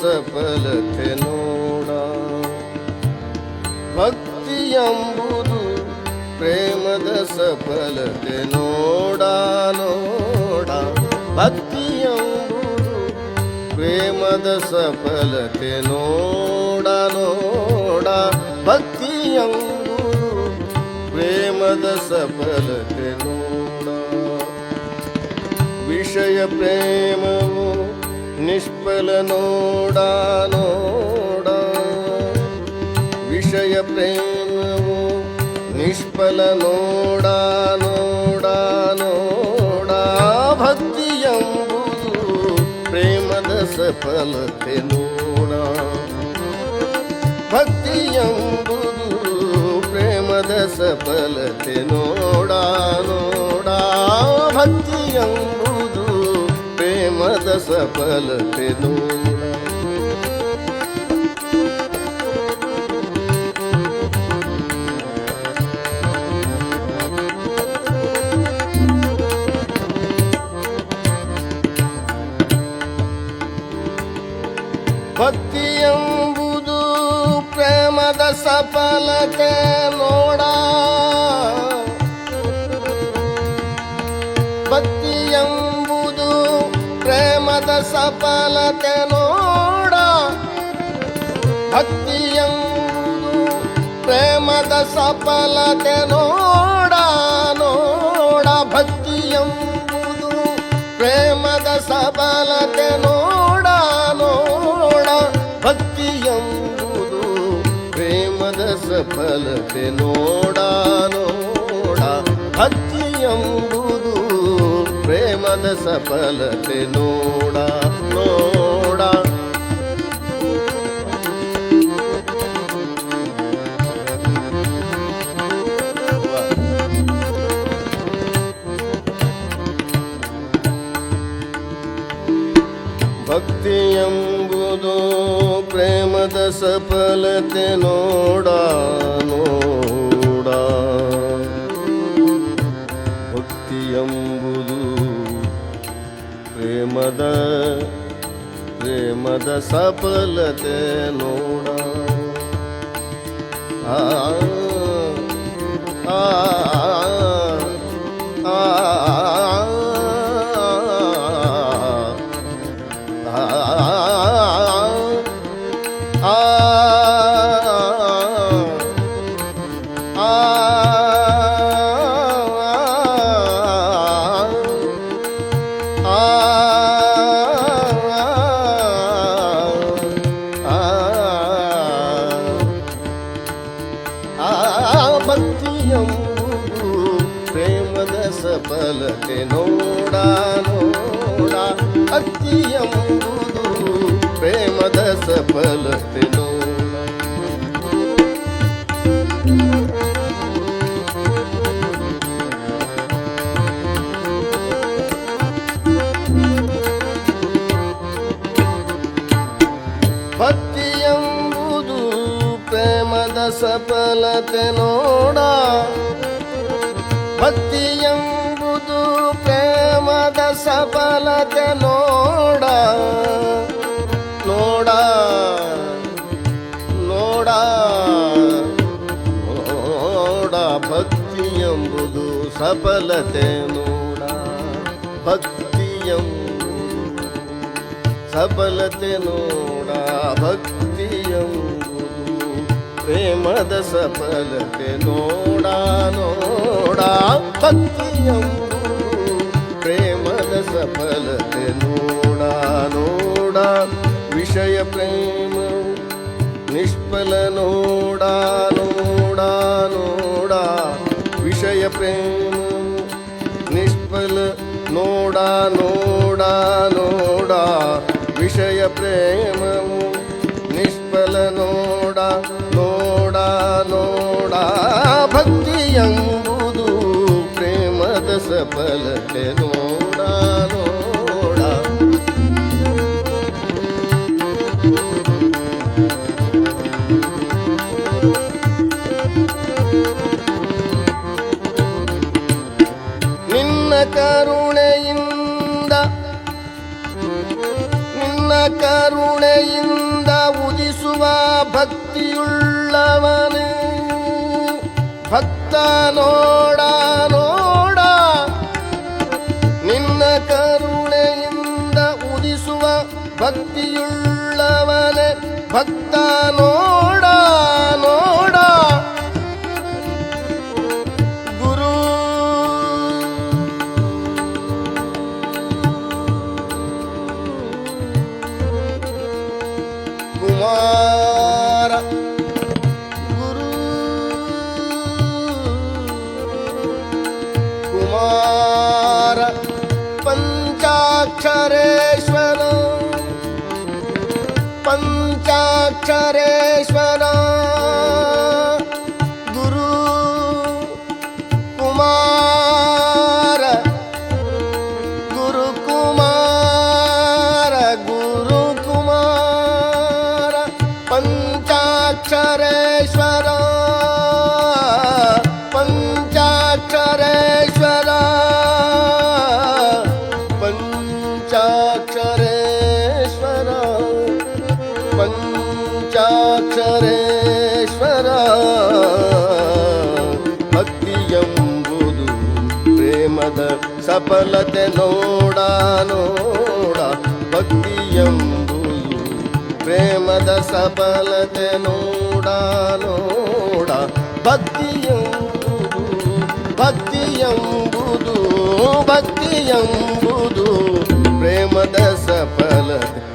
सफल ते नोडा भक्ति अम्बुरु प्रेम द सफल ते नोडा नोडा भक्ति अम्बुरु प्रेम द सफल ते नोड नोडा भक्तियं प्रेम द सफल नोडा विषय प्रेम ನಿಷ್ಫಲ ನೋಡ ನೋಡ. ವಿಷಯ ಪ್ರೇಮವು ನಿಷ್ಫಲ ನೋಡ ನೋಡ ನೋಡ. ಭಕ್ತಿ ಎಂಬುದು ಪ್ರೇಮದ ಸಫಲತೆ ನೋಡ. ಭಕ್ತಿ ಎಂಬುದು ಪ್ರೇಮದ ಸಫಲತೆ ನೋಡ ನೋಡ. ಭಕ್ತಿ ಎಂಬುದು ಪ್ರೇಮದ ಸಫಲತೆ ನೋಡ ಭಕ್ತಿ ಎಂಬುದು ಪ್ರೇಮದ ಸಫಲತೆ ನೋಡ ಪ್ರೇಮದ ಸಫಲತೆ ನೋಡ ಭಕ್ತಿ ಎಂಬುದು ಪ್ರೇಮದ ಸಫಲತೆ ನೋಡ ನೋಡ ಭಕ್ತಿ ಎಂಬುದು ಪ್ರೇಮದ ಸಫಲತೆ ನೋಡ ನೋಡ ಭಕ್ತಿ ಎಂಬುದು ಪ್ರೇಮದ ಸಫಲತೆ ನೋಡ ನೋಡ ಭಕ್ತಿ ಎಂಬುದು ಪ್ರೇಮದ ಸಫಲತೆ ನೋಡ ನೋಡ ಭಕ್ತಿ ಎಂಬುದು ಪ್ರೇಮದ ಸಫಲತೆ ನೋಡ ನೋಡ ಪ್ರೇಮದ ಸಫಲತೆ ನೋಡ ಆ ಆ ಆ ಸಫಲತೆ ನೋಡ ನೋಡ ಅಕ್ಕಿಯ ಪ್ರೇಮದ ಸಫಲತೆ ಪ್ರೇಮದ ಸಫಲತೆ ನೋಡ. ಭಕ್ತಿ ಎಂಬುದು ಪ್ರೇಮದ ಸಫಲತೆ ನೋಡ ನೋಡ ನೋಡ ನೋಡ. ಭಕ್ತಿ ಎಂಬುದು ಸಫಲತೆ ನೋಡ, ಭಕ್ತಿ ಎಂಬುದು ಸಫಲತೆ ನೋಡ. ಭಕ್ತಿ ಎಂಬುದು ಪ್ರೇಮದ ಸಫಲತೆ ನೋಡ ನೋಡ. ಭಕ್ತಿ ಎಂಬುದು ಪ್ರೇಮ ನಿಷ್ಫಲ ನೋಡ ನೋಡ ನೋಡ ವಿಷಯ ಪ್ರೇಮ ನಿಷ್ಫಲ ನೋಡ ನೋಡ ನೋಡ ವಿಷಯ ಪ್ರೇಮವು ನಿಷ್ಫಲ ನೋಡ ನೋಡ ಇಂದ ಉದಿಸುವ ಭಕ್ತಿಯುಳ್ಳವನು. ಭಕ್ತ ನೋಡ ನೋಡ. ನಿನ್ನ ಕರುಣೆಯಿಂದ ಉದಿಸುವ ಭಕ್ತಿಯುಳ್ಳವನೇ. ಭಕ್ತ ನೋಡ. ਖੁਮਾਰ ਗੁਰੂ ਕੁਮਾਰ ਪੰਚਾਖਰੇਸ਼ਵਰ ਪੰਚਾਖਰੇਸ਼ਵਰਾ। ಪ್ರೇಮದ ಸಫಲತೆ ನೋಡ ನೋಡ. ಭಕ್ತಿಯಂಬು ಪ್ರೇಮದ ಸಫಲತೆ ನೋಡ ನೋಡ. ಭಕ್ತಿಯಂಬುದು ಭಕ್ತಿಯಂಬುದು ಭಕ್ತಿಯಂಬುದು ಪ್ರೇಮದ ಸಫಲತೆ.